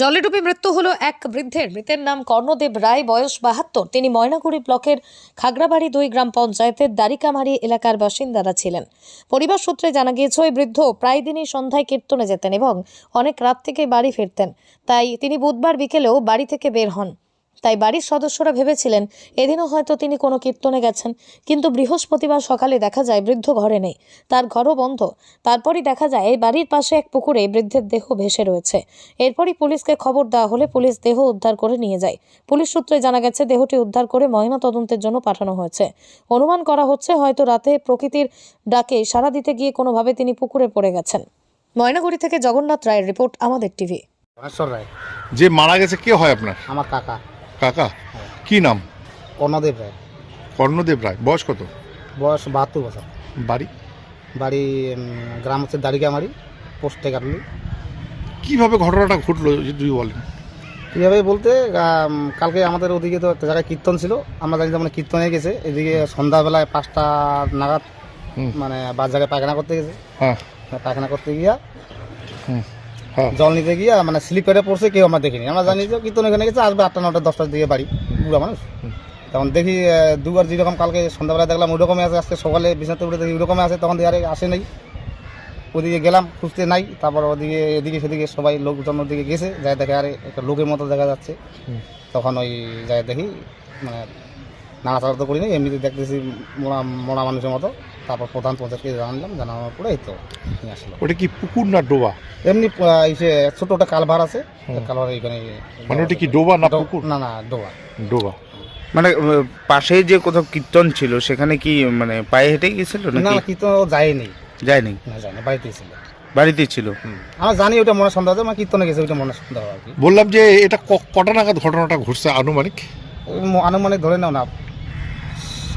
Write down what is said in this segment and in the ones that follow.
জলে ডুবে মৃত্যু হলো এক বৃদ্ধের। মৃতের নাম কর্ণদেব রায়, বয়স বাহাত্তর। তিনি ময়নাগুড়ি ব্লকের খাগড়াবাড়ি দুই গ্রাম পঞ্চায়েতের দারিকামারি এলাকার বাসিন্দারা ছিলেন। পরিবার সূত্রে জানা গিয়েছে, ওই বৃদ্ধ প্রায় দিনই সন্ধ্যায় কীর্তনে যেতেন এবং অনেক রাত থেকে বাড়ি ফিরতেন। তাই তিনি বুধবার বিকেলেও বাড়ি থেকে বের হন। তাই বাড়ির সদস্যরা ভেবেছিলেন এদিনও হয়তো তিনি কোনো কীর্তনে গেছেন। কিন্তু বৃহস্পতিবার সকালে দেখা যায় বৃদ্ধ ঘরে নেই। তার ঘরও বন্ধ। তারপরই দেখা যায় এই বাড়ির পাশে এক পুকুরে বৃদ্ধের দেহ ভেসে রয়েছে। এরপরই পুলিশকে খবর দেওয়া হলে পুলিশ দেহ উদ্ধার করে নিয়ে যায়। পুলিশ সূত্রে জানা গেছে দেহটি উদ্ধার করে ময়না তদন্তের জন্য পাঠানো হয়েছে। অনুমান করা হচ্ছে হয়তো রাতে প্রকৃতির ডাকে সাড়া দিতে গিয়ে কোনোভাবে তিনি পুকুরে পড়ে গেছেন। ময়নাগুড়ি থেকে জগন্নাথ রায়ের রিপোর্ট আমাদের টিভি। যে মারা গেছে কে হয় আপনার? আমার কাকা। কাকা কি নাম? কর্ণদেব রায়। কর্ণদেব রায় বয়স কত? বয়স বাহাত্তর বছর। বাড়ি? বাড়ি গ্রাম হচ্ছে দাড়িকামারি পোস্টে কাটলি। কীভাবে ঘটনাটা ঘটলো যদি বলেন? কীভাবে বলতে কালকে আমাদের ওদিকে তো একটা জায়গায় কীর্তন ছিল আমরা জানি মানে কীর্তনে গেছে এদিকে সন্ধ্যাবেলায় পাঁচটা নাগাদ মানে বাস জায়গায় পায়খানা করতে গেছে। হ্যাঁ। পায়খানা করতে গিয়া হুম। হ্যাঁ জল নিতে গিয়া মানে স্লিপারে পড়ছে কেউ আমরা দেখিনি। আমরা জানি যে কীর্তন এখানে গেছে আসবে আটটা নটা দশটার দিকে বাড়ি বুড়া মানুষ। তখন দেখি দুবার যেরকম কালকে সন্ধ্যাবেলা দেখলাম ওই রকমই আছে আজকে সকালে বিছানাতে উঠে দেখি ওই রকমই আছে তখন দিয়ে আরে আসে নাই। ওদিকে গেলাম খুঁজতে নাই তারপর ওদিকে এদিকে সেদিকে সবাই লোকজন ওদিকে গেছে যাই দেখে আরে একটা লোকের মতো দেখা যাচ্ছে। তখন ওই যাই দেখি মানে নাড়াচাড়া তো করি নাই এমনিতে দেখতেছি মোড়া মোড়া মানুষের মতো। তারপর প্রধান পঞ্চায়েতকে জানলাম জানানোর পরে এই তো নিয়ে আসলো। ওটা কি পুকুর না ডোবা? এমনি ছোট একটা কালভার আছে কালভার এখানে মানে ওটা কি ডোবা না পুকুর? না না ডোবা। ডোবা। মানে পাশেই যে কোথাও কীর্তন ছিল সেখানে কি মানে পায়ে হেঁটে গেছিল না নাকি না কি যায়নি। যায়নি? না যায়নি বাড়িতেই ছিল। বাড়িতেই ছিল? আমরা জানি ওটা মনে সন্দেহ আছে মানে কীর্তনে গেছে ওইটা মনে সন্দেহ আর কি। বললাম যে এটা ক- কটা নাগাদ ঘটনাটা ঘটছে আনুমানিক? আনুমানিক ধরে নাও না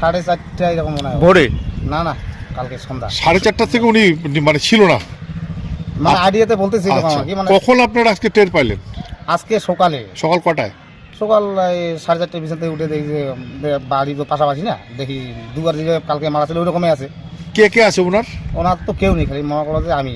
সাড়ে চারটা এরকম মনে হয়। ভোরে? না না কালকে সন্ধ্যা। সাড়ে চারটা থেকে উনি মানে ছিল না। মানে আইডিয়াতে বলতেছি এরকম আচ্ছা। কি মানে কখন আপনারা আজকে টের পাইলেন? আজকে সকালে। সকাল কটায়? সকাল সাড়ে চারটে বিছান থেকে উঠে দেখি যে বাড়ি তো পাশাপাশি না দেখি দুবার যে কালকে মারা ছিল ওই রকমই আছে। কে কে আছে ওনার? ওনার তো কেউ নেই খালি মনে করো যে আমি।